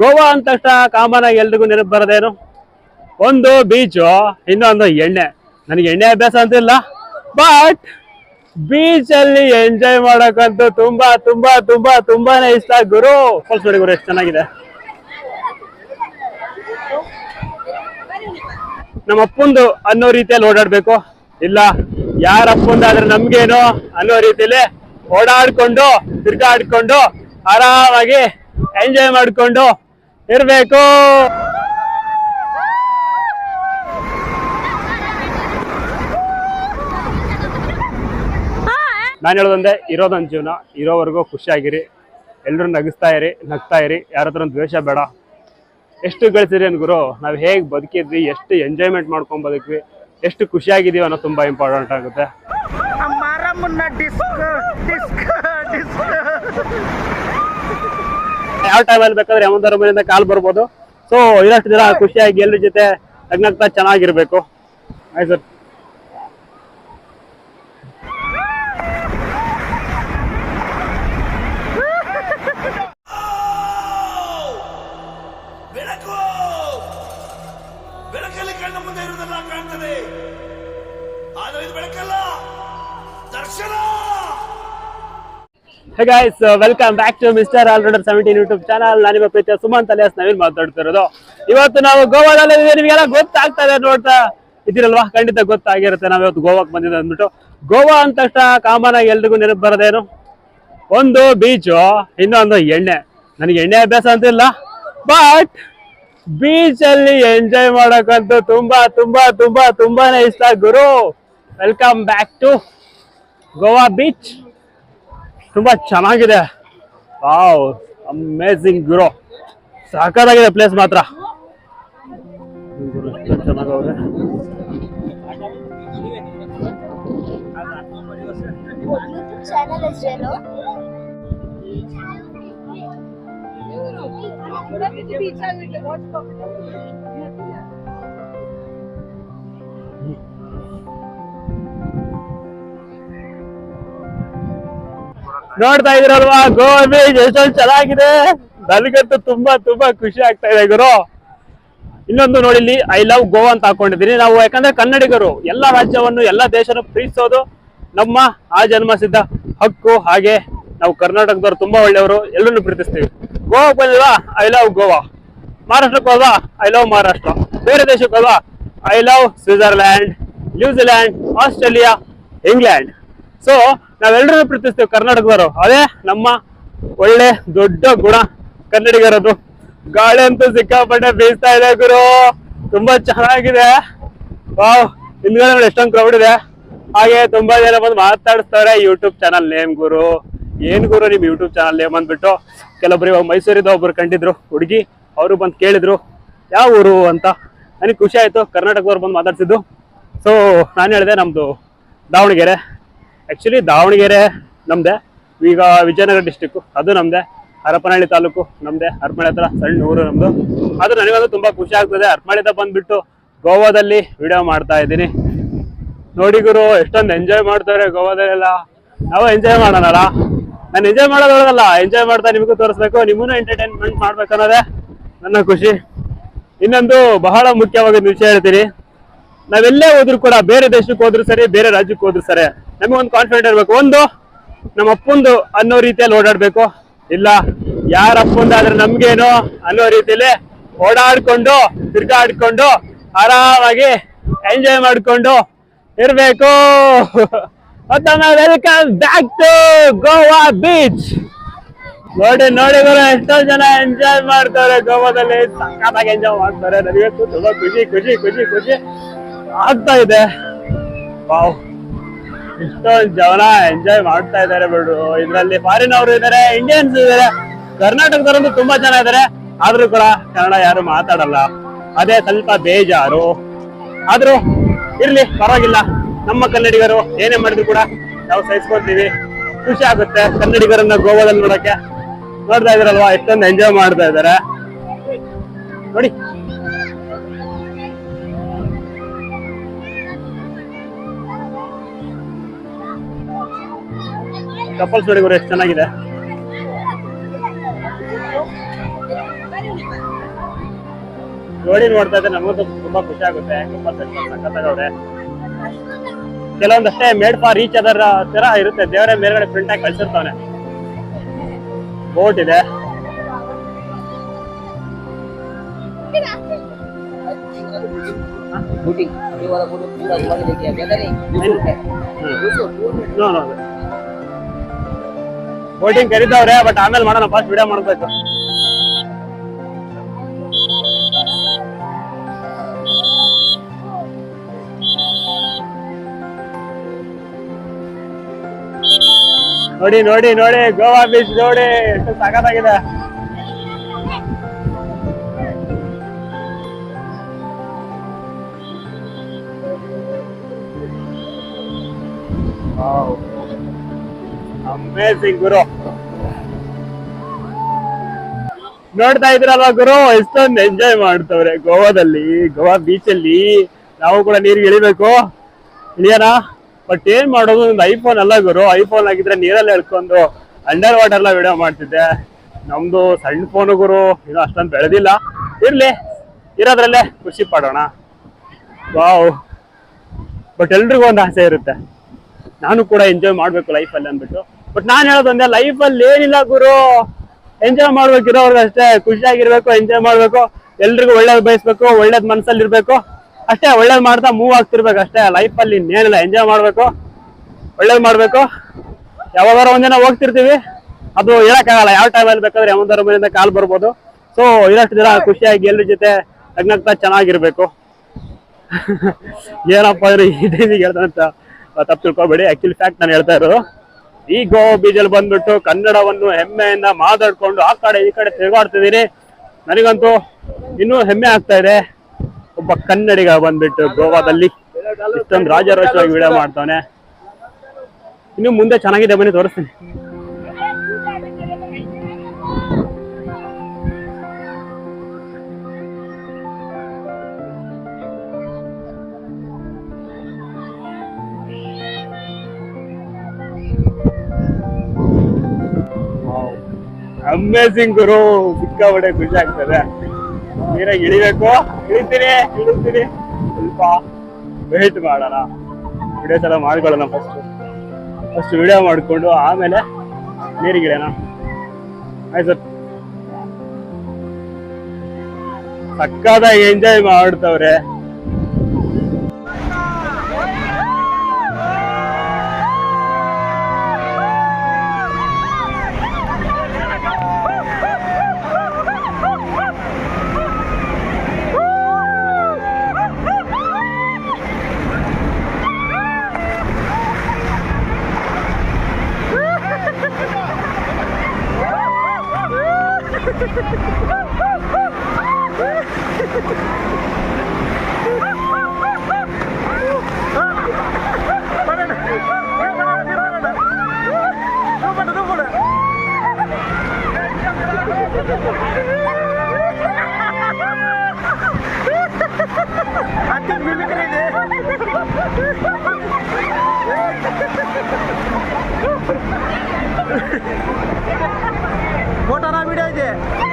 ಗೋವಾ ಅಂದ ತಕ್ಷಣ ಕಾಮನ್ ಆಗಿ ಎಲ್ರಿಗೂ ನೆನಪು ಬರೋದೇನು? ಒಂದು ಬೀಚು ಇನ್ನೊಂದು ಎಣ್ಣೆ. ನನಗೆ ಎಣ್ಣೆ ಅಭ್ಯಾಸ ಅಂತಿಲ್ಲ ಬಟ್ ಬೀಚ್ ಅಲ್ಲಿ ಎಂಜಾಯ್ ಮಾಡಕ್ಕಂತೂ ತುಂಬಾ ತುಂಬಾ ತುಂಬಾ, ತುಂಬಾನೇ ಇಷ್ಟ. ಗುರು ಫಲ್ಸ್ ನೋಡಿ ಗುರು, ಎಷ್ಟು ಚೆನ್ನಾಗಿದೆ. ನಮ್ಮ ಅಪ್ಪಂದು ಅನ್ನೋ ರೀತಿಯಲ್ಲಿ ಓಡಾಡ್ಬೇಕು. ಇಲ್ಲ, ಯಾರ ಅಪ್ಪಂದಾದ್ರೆ ನಮ್ಗೇನು ಅನ್ನೋ ರೀತಿಯಲ್ಲಿ ಓಡಾಡ್ಕೊಂಡು, ತಿರ್ಗಾಡ್ಕೊಂಡು ಆರಾಮಾಗಿ ಎಂಜಾಯ್ ಮಾಡ್ಕೊಂಡು ಇರಬೇಕು. ನಾನು ಹೇಳೋದಂದೆ ಇರೋದೊಂದು ಜೀವನ. ಇರೋವರೆಗೂ ಖುಷಿಯಾಗಿರಿ. ಎಲ್ಲರೂ ನಗಿಸ್ತಾ ಇರಿ, ನಗ್ತಾ ಇರಿ. ಯಾರ ಹತ್ರ ದ್ವೇಷ ಬೇಡ. ಎಷ್ಟು ಗಳಿಸಿರಿ ಗುರು, ನಾವು ಹೇಗೆ ಬದುಕಿದ್ವಿ, ಎಷ್ಟು ಎಂಜಾಯ್ಮೆಂಟ್ ಮಾಡ್ಕೊಂಡ್ ಬದುಕ್ವಿ, ಎಷ್ಟು ಖುಷಿಯಾಗಿದೀವಿ ಅನ್ನೋ ತುಂಬಾ ಇಂಪಾರ್ಟೆಂಟ್ ಆಗುತ್ತೆ. ಯಾವ ಟೈಮಲ್ಲಿ ಬೇಕಾದ್ರೆ ಯಾವಂದರ ಮನೆಯಿಂದ ಕಾಲ್ ಬರ್ಬೋದು. ಸೊ ಇನ್ನಷ್ಟು ದಿನ ಖುಷಿಯಾಗಿ ಎಲ್ಲರ ಜೊತೆ ನಗ್ನಗ್ತಾ ಚೆನ್ನಾಗಿರ್ಬೇಕು. ಆಯ್ತು sir guys welcome back to mister allrounder seventeen YouTube channel ನಾನು ನಿಮ್ಮ ಪ್ರೀತಿಯ ಸುಮಂತ್ ಅಲಿಯಾಸ್, ನವೀನ್ ಮಾತಾಡ್ತಿರೋದು ಇವತ್ತು ನಾವು ಗೋವಾದಲ್ಲಿ. ನಿಮಗೆಲ್ಲ ಗೊತ್ತಾಗ್ತಾ ಇದೆ ನೋಡ್ತಾ ಇದ್ದೀರಲ್ವಾ? ಖಂಡಿತ ಗೊತ್ತಾಗಿರುತ್ತೆ. ನಾವು ಇವತ್ತು ಗೋವಾಕ್ಕೆ ಬಂದಿದ್ದೆ ಅಂದ್ಬಿಟ್ಟು. ಗೋವಾ ಅಂದ ತಕ್ಷಣ ಕಾಮನ್ ಆಗಿ ಎಲ್ರಿಗೂ ನೆನಪು ಬರೋದೇನು ಒಂದು ಬೀಚು ಇನ್ನೊಂದು ಎಣ್ಣೆ. ನನಗೆ ಎಣ್ಣೆ ಅಭ್ಯಾಸ ಅಂತಿಲ್ಲ ಬಟ್ ಬೀಚಲ್ಲಿ ಎಂಜಾಯ್ ಮಾಡೋಕ್ಕಂತೂ ತುಂಬಾ ತುಂಬಾ ತುಂಬಾ, ತುಂಬಾನೇ ಇಷ್ಟ ಗುರು. Welcome back to Goa beach ತುಂಬಾ ಚೆನ್ನಾಗಿದೆ. ವಾವ್ ಅಮೇಸಿಂಗ್ ಗುರು. ಸಾಕಾಗಿದೆ ಪ್ಲೇಸ್ ಮಾತ್ರ. ಗುರು, ಎಷ್ಟು ಚೆನ್ನಾಗವ್ರೆ. ಚಾನಲ್ ನೋಡ್ತಾ ಇದ್ರಲ್ವಾ ಗೋವಾ ಬೀಚ್ ಎಷ್ಟೊಂದು ಚೆನ್ನಾಗಿದೆ. ನನಗಂತೂ ತುಂಬಾ ತುಂಬಾ ಖುಷಿ ಆಗ್ತಾ ಇದೆ ಗುರು. ಇನ್ನೊಂದು ನೋಡಿಲಿ ಐ ಲವ್ ಗೋವಾ ಅಂತ ಹಾಕೊಂಡಿದ್ದೀನಿ. ನಾವು ಯಾಕಂದ್ರೆ ಕನ್ನಡಿಗರು, ಎಲ್ಲ ರಾಜ್ಯವನ್ನು, ಎಲ್ಲ ದೇಶನೂ ಪ್ರೀತಿಸೋದು ನಮ್ಮ ಆ ಜನ್ಮಸಿದ್ಧ ಹಕ್ಕು. ಹಾಗೆ ನಾವು ಕರ್ನಾಟಕದವ್ರು ತುಂಬಾ ಒಳ್ಳೆಯವರು. ಎಲ್ಲರನ್ನು ಪ್ರೀತಿಸ್ತೀವಿ. ಗೋವಾ ಬಂದಿಲ್ವಾ? ಐ ಲವ್ ಗೋವಾ ಮಹಾರಾಷ್ಟ್ರಕ್ಕೆ ಹೋಲ್ವಾ ಐ ಲವ್ ಮಹಾರಾಷ್ಟ್ರ. ಬೇರೆ ದೇಶಕ್ಕೆ ಹೋಲ್ವಾ I love Switzerland New Zealand Australia England so ನಾವೆಲ್ಲರೂ ಪ್ರೀತಿಸ್ತೇವೆ ಕರ್ನಾಟಕದವರು. ಅದೇ ನಮ್ಮ ಒಳ್ಳೆ ದೊಡ್ಡ ಗುಣ ಕನ್ನಡಿಗರದು. ಗಾಳಿ ಅಂತೂ ಸಿಕ್ಕಾಪಟ್ಟೆ ಬೀಸ್ತಾ ಇದೆ ಗುರು. ತುಂಬಾ ಚೆನ್ನಾಗಿದೆ. ವಾವ್ ಹಿಂದ್ಗಡೆ ನೋಡಿ ಎಷ್ಟೊಂದು ಕ್ರೌಡ್ ಇದೆ. ಹಾಗೆ ತುಂಬಾ ಜನ ಬಂದು ಮಾತಾಡಿಸ್ತಾರೆ ಯೂಟ್ಯೂಬ್ ಚಾನಲ್ ನೇಮ್ ಗುರು. ಏನ್ ಗುರು ನಿಮ್ ಯೂಟ್ಯೂಬ್ ಚಾನಲ್ ನೇಮ್ ಅಂದ್ಬಿಟ್ಟು. ಕೆಲವೊಬ್ರು ಇವಾಗ ಮೈಸೂರಿಂದ ಒಬ್ರು ಕಂಡಿದ್ರು, ಹುಡುಗಿ, ಅವರು ಬಂದು ಕೇಳಿದ್ರು, ಯಾವ ಊರು ಅಂತ? ನನಗೆ ಖುಷಿ ಆಯ್ತು, ಕರ್ನಾಟಕದವ್ರು ಬಂದು ಮಾತಾಡ್ಸಿದ್ದು. ಸೊ ನಾನು ಹೇಳಿದೆ ನಮ್ದು ದಾವಣಗೆರೆ. ಆಕ್ಚುಲಿ ದಾವಣಗೆರೆ ನಮ್ದೆ. ಈಗ ವಿಜಯನಗರ ಡಿಸ್ಟಿಕ್ಕು ಅದು ನಮ್ದೆ. ಹರಪನಹಳ್ಳಿ ತಾಲೂಕು ನಮ್ದೆ. ಹರಪನಹಳ್ಳಿ ಹತ್ರ ಸಣ್ಣ ಊರು ನಮ್ದು. ಅದು ನನಗಂತೂ ತುಂಬಾ ಖುಷಿ ಆಗ್ತದೆ. ಹರಪನಹಳ್ಳಿದ ಬಂದ್ಬಿಟ್ಟು ಗೋವಾದಲ್ಲಿ ವಿಡಿಯೋ ಮಾಡ್ತಾ ಇದ್ದೀನಿ. ನೋಡಿ ಗುರು, ಎಷ್ಟೊಂದು ಎಂಜಾಯ್ ಮಾಡ್ತಾರೆ ಗೋವಾದಲ್ಲೆಲ್ಲ. ನಾವು ಎಂಜಾಯ್ ಮಾಡೋಣಲ್ಲ? ನಾನು ಎಂಜಾಯ್ ಮಾಡೋದಲ್ಲ ಎಂಜಾಯ್ ಮಾಡ್ತಾ ನಿಮಗೂ ತೋರಿಸ್ಬೇಕು. ನಿಮ್ಮನ್ನು ಎಂಟರ್ಟೈನ್ಮೆಂಟ್ ಮಾಡ್ಬೇಕು ಅನ್ನೋದೇ ನನ್ನ ಖುಷಿ. ಇನ್ನೊಂದು ಬಹಳ ಮುಖ್ಯವಾದ ವಿಷಯ ಹೇಳ್ತೀನಿ. ನಾವೆಲ್ಲೇ ಹೋದ್ರು ಕೂಡ ಬೇರೆ ದೇಶಕ್ಕೆ ಹೋದ್ರು ಸರಿ, ಬೇರೆ ರಾಜ್ಯಕ್ಕೆ ಹೋದ್ರು ಸರಿ ನಮಗೆ ಒಂದು ಕಾನ್ಫಿಡೆಂಟ್ ಇರಬೇಕು. ಒಂದು, ನಮ್ಮ ಅಪ್ಪಂದು ಅನ್ನೋ ರೀತಿಯಲ್ಲಿ ಓಡಾಡಬೇಕು. ಇಲ್ಲ, ಯಾರ ಅಪ್ಪಂದಾದ್ರೆ ನಮ್ಗೇನು ಅನ್ನೋ ರೀತಿಯಲ್ಲಿ ಓಡಾಡ್ಕೊಂಡು, ತಿರ್ಗಾಡ್ಕೊಂಡು, ಆರಾಮಾಗಿ ಎಂಜಾಯ್ ಮಾಡ್ಕೊಂಡು ಇರಬೇಕು. Welcome back to Goa beach ನೋಡಿ ನೋಡಿ ಗುರು, ಎಷ್ಟೋ ಜನ ಎಂಜಾಯ್ ಮಾಡ್ತಾರೆ ಗೋವಾದಲ್ಲಿ. ಸಕ್ಕತ್ತಾಗಿ ಎಂಜಾಯ್ ಮಾಡ್ತಾರೆ. ನನಗೆ ತುಂಬಾ ಖುಷಿ ಖುಷಿ ಖುಷಿ ಖುಷಿ ಆಗ್ತಾ ಇದೆ. ವಾವ್ ಇಷ್ಟೊಂದು ಜನ ಎಂಜಾಯ್ ಮಾಡ್ತಾ ಇದ್ದಾರೆ ಬಿಡು. ಇದರಲ್ಲಿ ಫಾರಿನ್ ಅವರು ಇದ್ದಾರೆ ಇಂಡಿಯನ್ಸ್ ಇದ್ದಾರೆ ಕರ್ನಾಟಕದವರಂತೂ ತುಂಬಾ ಜನ ಇದ್ದಾರೆ ಆದ್ರೂ ಕೂಡ ಕನ್ನಡ ಯಾರು ಮಾತಾಡಲ್ಲ. ಅದೇ ಸ್ವಲ್ಪ ಬೇಜಾರು. ಆದ್ರೂ ಇರ್ಲಿ, ಪರವಾಗಿಲ್ಲ. ನಮ್ಮ ಕನ್ನಡಿಗರು ಏನೇ ಮಾಡಿದ್ರು ಕೂಡ ನಾವು ಸಹಿಸ್ಕೊಳ್ತೀವಿ. ಖುಷಿ ಆಗುತ್ತೆ ಕನ್ನಡಿಗರನ್ನ ಗೋವಾದಲ್ಲಿ ನೋಡಕ್ಕೆ. ನೋಡ್ತಾ ಇದ್ರಲ್ವಾ ಎಷ್ಟೊಂದು ಎಂಜಾಯ್ ಮಾಡ್ತಾ ಇದ್ದಾರೆ. ನೋಡಿ. ಕಪಲ್ಸ್ ನೋಡಿ ಎಷ್ಟು ಚೆನ್ನಾಗಿದೆ. ಜೋಡಿ ನೋಡ್ತಾ ಇದ್ರೆ ನಮಗೂ ತುಂಬಾ ಖುಷಿ ಆಗುತ್ತೆ. ಸಕ್ಕತ್ತಾಗವ್ರೆ ಕೆಲವೊಂದಷ್ಟೇ ಮೇಡ್ ಫಾರ್ ರೀಚ್ ಅದರ ತರ ಇರುತ್ತೆ. ದೇವರೇ ಮೇಲ್ಗಡೆ ಪ್ರಿಂಟ್ ಆಗಿ ಕಳ್ಸಿರ್ತಾನೆ ಬೋಟ್ ಇದೆ. ಬೂಟಿಂಗ್ ವೋಟಿಂಗ್ ಕರೀತಾವ್ರೆ ಬಟ್ ಆಮೇಲೆ ಮಾಡೋಣ ಫಸ್ಟ್ ವಿಡಿಯೋ ಮಾಡ್ಬೇಕು ನೋಡಿ ನೋಡಿ ನೋಡಿ ಗೋವಾ ಬೀಚ್ ನೋಡಿ ಎಷ್ಟು ಸಾಕಾಗಿದೆ Wow. ಅಮೇಸಿಂಗ್ ಗುರು. ನೋಡ್ತಾ ಇದ್ರಲ್ವಾ ಗುರು? ಎಷ್ಟೊಂದು ಎಂಜಾಯ್ ಮಾಡ್ತವ್ರೆ ಗೋವಾದಲ್ಲಿ, ಗೋವಾ ಬೀಚ್ ಅಲ್ಲಿ. ನಾವು ಕೂಡ ನೀರಿಗೆ ಇಳಿಬೇಕು. ಇಳಿಯೋಣ? ಬಟ್ ಏನ್ ಮಾಡೋದು? ಒಂದು ಐಫೋನ್ ಅಲ್ಲ ಗುರು. ಐಫೋನ್ ಆಗಿದ್ರೆ ನೀರಲ್ಲಿ ಎಳ್ಕೊಂಡು ಅಂಡರ್ ವಾಟರ್ ಎಲ್ಲ ವಿಡಿಯೋ ಮಾಡ್ತಿದ್ದೆ. ನಮ್ದು ಸಣ್ಣ ಫೋನ್ ಗುರು. ಇನ್ನೂ ಅಷ್ಟೊಂದು ಬೆಳೆದಿಲ್ಲ. ಇರ್ಲಿ. ಇರೋದ್ರಲ್ಲೇ ಖುಷಿ ಪಡೋಣ. ವಾವ್ ಬಟ್ ಎಲ್ರಿಗೂ ಒಂದು ಆಸೆ ಇರುತ್ತೆ. ನಾನು ಕೂಡ ಎಂಜಾಯ್ ಮಾಡ್ಬೇಕು ಲೈಫಲ್ಲಿ ಅಂದ್ಬಿಟ್ಟು. ಬಟ್ ನಾನು ಹೇಳೋದೊಂದೇ ಲೈಫಲ್ಲಿ ಏನಿಲ್ಲ ಗುರು. ಎಂಜಾಯ್ ಮಾಡ್ಬೇಕು ಇರೋರ್ಗಷ್ಟೇ ಖುಷಿಯಾಗಿರ್ಬೇಕು ಎಂಜಾಯ್ ಮಾಡ್ಬೇಕು, ಎಲ್ರಿಗೂ ಒಳ್ಳೇದ್ ಬಯಸ್ಬೇಕು, ಒಳ್ಳೇದ್ ಮನಸ್ಸಲ್ಲಿ ಇರ್ಬೇಕು. ಅಷ್ಟೇ, ಒಳ್ಳೇದ್ ಮಾಡ್ತಾ ಮೂವ್ ಆಗ್ತಿರ್ಬೇಕು ಅಷ್ಟೇ. ಲೈಫಲ್ಲಿ ಇನ್ನೇನಿಲ್ಲ ಎಂಜಾಯ್ ಮಾಡ್ಬೇಕು, ಒಳ್ಳೇದ್ ಮಾಡ್ಬೇಕು. ಯಾವಾಗಾರ ಒಂದಿನ ಹೋಗ್ತಿರ್ತೀವಿ. ಅದು ಹೇಳಕ್ಕಾಗಲ್ಲ, ಯಾವ ಟೈಮಲ್ಲಿ ಬೇಕಾದ್ರೆ ಯಾವ್ದಾರ ಮನೆಯಿಂದ ಕಾಲ್ ಬರ್ಬೋದು. ಸೊ ಇರಷ್ಟು ದಿನ ಖುಷಿಯಾಗಿ ಎಲ್ಲರ ಜೊತೆ ನಗ್ನಗ್ತಾ ಚೆನ್ನಾಗಿರ್ಬೇಕು. ಏನಪ್ಪ ಅಂದ್ರೆ ಈ ಟೈಮಿಗೆ ಹೇಳ್ದಂತ ಅಂತ. ತಪ್ಪು ತಿಳ್ಕೊಬೇಡಿ ಆಕ್ಚುಲಿ ಫ್ಯಾಕ್ಟ್ ನಾನು ಹೇಳ್ತಾ ಇರೋದು, ಈ ಗೋವಾ ಬೀಜಲ್ ಬಂದ್ಬಿಟ್ಟು ಕನ್ನಡವನ್ನು ಹೆಮ್ಮೆಯಿಂದ ಮಾತಾಡ್ಕೊಂಡು ಆ ಕಡೆ ಈ ಕಡೆ ತಿರುಗಾಡ್ತಿದ್ದೀನಿ ನನಗಂತೂ ಇನ್ನೂ ಹೆಮ್ಮೆ ಆಗ್ತಾ ಇದೆ. ಒಬ್ಬ ಕನ್ನಡಿಗ ಬಂದ್ಬಿಟ್ಟು ಗೋವಾದಲ್ಲಿ ಇಷ್ಟೊಂದು ರಾಜಾರೋಚವಾಗಿ ವಿಡಿಯೋ ಮಾಡ್ತಾನೆ ಇನ್ನು ಮುಂದೆ ಚೆನ್ನಾಗಿದೆ ಬನ್ನಿ, ತೋರಿಸ್ತೀನಿ. ಅಮೇಸಿಂಗ್ ಗುರು ಸಿಕ್ಕಾಪಟ್ಟೆ ಖುಷಿ ಆಗ್ತದೆ. ನೀರಾಗಿ ಇಳಿಬೇಕು. ಇಳಿತೀನಿ ಇಳಿತೀನಿ. ಸ್ವಲ್ಪ ವೇಟ್ ಮಾಡೋಣ. ವಿಡಿಯೋಸ್ ಎಲ್ಲ ಮಾಡ್ಕೊಳ್ಳೋಣ ಫಸ್ಟ್ ಫಸ್ಟ್ ವಿಡಿಯೋ ಮಾಡಿಕೊಂಡು ಆಮೇಲೆ ನೀರಿಗೆ ಇಳಿಯೋಣ ಆಯ್ತು ಸರ್. ಎಂಜಾಯ್ ಮಾಡ್ತವ್ರೆ. ಫೋಟೋನ ವಿಡಿಯೋ ಇದೆ ಬೇಬಿ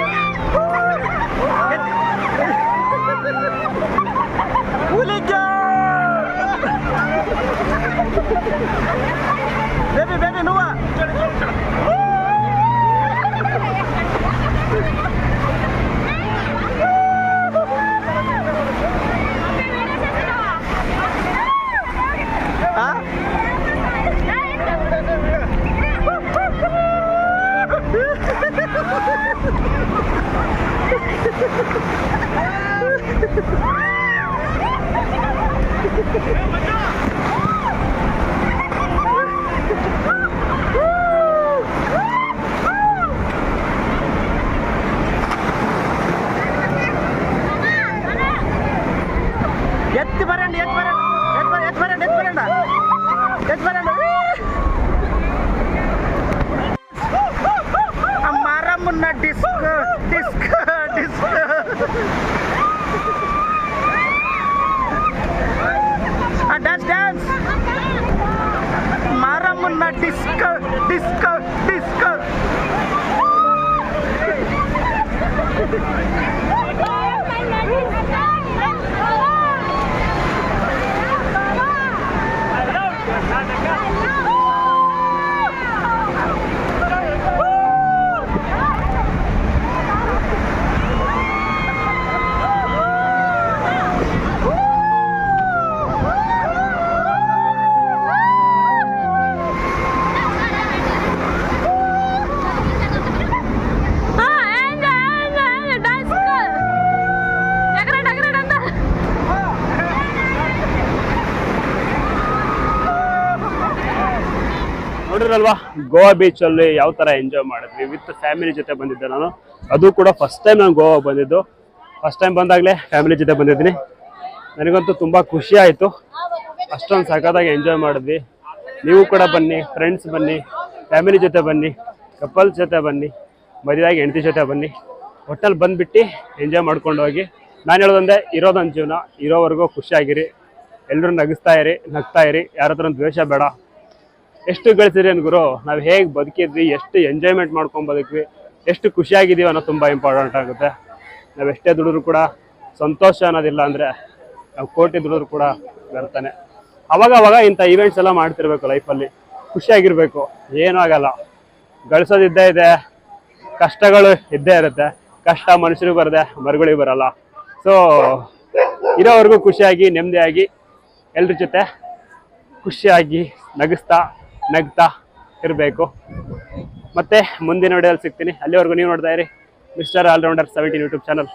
ఎత్తి పరండి ఎత్తి పరండి ఎత్తి పరండి ఎత్తి పరండి ఎత్తి పరండి ఎత్తి disc disc. Munna disco, disco, disco. Goa beach ಅಲ್ಲಿ ಯಾವ ತರ ಎಂಜಾಯ್ ಮಾಡಿದ್ವಿ ವಿತ್ ಫ್ಯಾಮಿಲಿ ಜೊತೆ ಬಂದಿದ್ದೆ ನಾನು. ಅದು ಕೂಡ ಫಸ್ಟ್ ಟೈಮ್ ನಾನು ಗೋವಾ ಬಂದಿದ್ದು. ಫಸ್ಟ್ ಟೈಮ್ ಬಂದಾಗಲೇ ಫ್ಯಾಮಿಲಿ ಜೊತೆ ಬಂದಿದ್ದೀನಿ. ನನಗಂತೂ ತುಂಬಾ ಖುಷಿ ಆಯಿತು. ಅಷ್ಟೊಂದು ಸಖತ್ತಾಗಿ ಎಂಜಾಯ್ ಮಾಡಿದ್ವಿ. ನೀವು ಕೂಡ ಬನ್ನಿ ಫ್ರೆಂಡ್ಸ್ ಬನ್ನಿ ಫ್ಯಾಮಿಲಿ ಜೊತೆ ಬನ್ನಿ ಕಪಲ್ಸ್ ಜೊತೆ ಬನ್ನಿ, ಮದುವೆಯಾಗಿ ಹೆಂಡತಿ ಜೊತೆ ಬನ್ನಿ. ಹೋಟೆಲ್ ಬಂದುಬಿಟ್ಟು ಎಂಜಾಯ್ ಮಾಡ್ಕೊಂಡು ಹೋಗಿ. ನಾನು ಹೇಳೋದಂದೆ ಇರೋದೊಂದು ಜೀವನ, ಇರೋವರೆಗೂ ಖುಷಿಯಾಗಿರಿ ಎಲ್ಲರೂ ನಗಿಸ್ತಾ ಇರಿ, ನಗ್ತಾ ಇರಿ. ಯಾರ ಹತ್ರ ದ್ವೇಷ ಬೇಡ. ಎಷ್ಟು ಗಳಿಸಿದ್ರಿ ಅನ್ ಗುರು? ನಾವು ಹೇಗೆ ಬದುಕಿದ್ವಿ, ಎಷ್ಟು ಎಂಜಾಯ್ಮೆಂಟ್ ಮಾಡ್ಕೊಂಡು ಬದುಕ್ವಿ ಎಷ್ಟು ಖುಷಿಯಾಗಿದ್ದೀವಿ ಅನ್ನೋದು ತುಂಬ ಇಂಪಾರ್ಟೆಂಟ್ ಆಗುತ್ತೆ. ನಾವು ಎಷ್ಟೇ ದುಡಿದ್ರು ಕೂಡ ಸಂತೋಷ ಅನ್ನೋದಿಲ್ಲ ಅಂದರೆ ನಾವು ಕೋಟಿ ದುಡಿದ್ರು ಕೂಡ ಬರ್ತಾನೆ ಅವಾಗ ಅವಾಗ ಇಂಥ ಇವೆಂಟ್ಸ್ ಎಲ್ಲ ಮಾಡ್ತಿರ್ಬೇಕು ಲೈಫಲ್ಲಿ ಖುಷಿಯಾಗಿರ್ಬೇಕು. ಏನೂ ಆಗಲ್ಲ. ಗಳಿಸೋದಿದ್ದೇ ಇದೆ. ಕಷ್ಟಗಳು ಇದ್ದೇ ಇರುತ್ತೆ. ಕಷ್ಟ ಮನುಷ್ಯರಿಗೆ ಬರದೆ ಮರುಗಳಿಗೆ ಬರಲ್ಲ. ಸೊ ಇರೋವರೆಗೂ ಖುಷಿಯಾಗಿ, ನೆಮ್ಮದಿಯಾಗಿ ಎಲ್ರ ಜೊತೆ ಖುಷಿಯಾಗಿ ನಗಿಸ್ತಾ ನಗ್ತಾ ಇರಬೇಕು. ಮತ್ತೆ ಮುಂದಿನ ವಿಡಿಯೋದಲ್ಲಿ ಸಿಗ್ತೀನಿ. ಅಲ್ಲಿವರೆಗೂ ನೀವು ನೋಡ್ತಾ ಇರಿ. Mister all rounder seventeen YouTube channel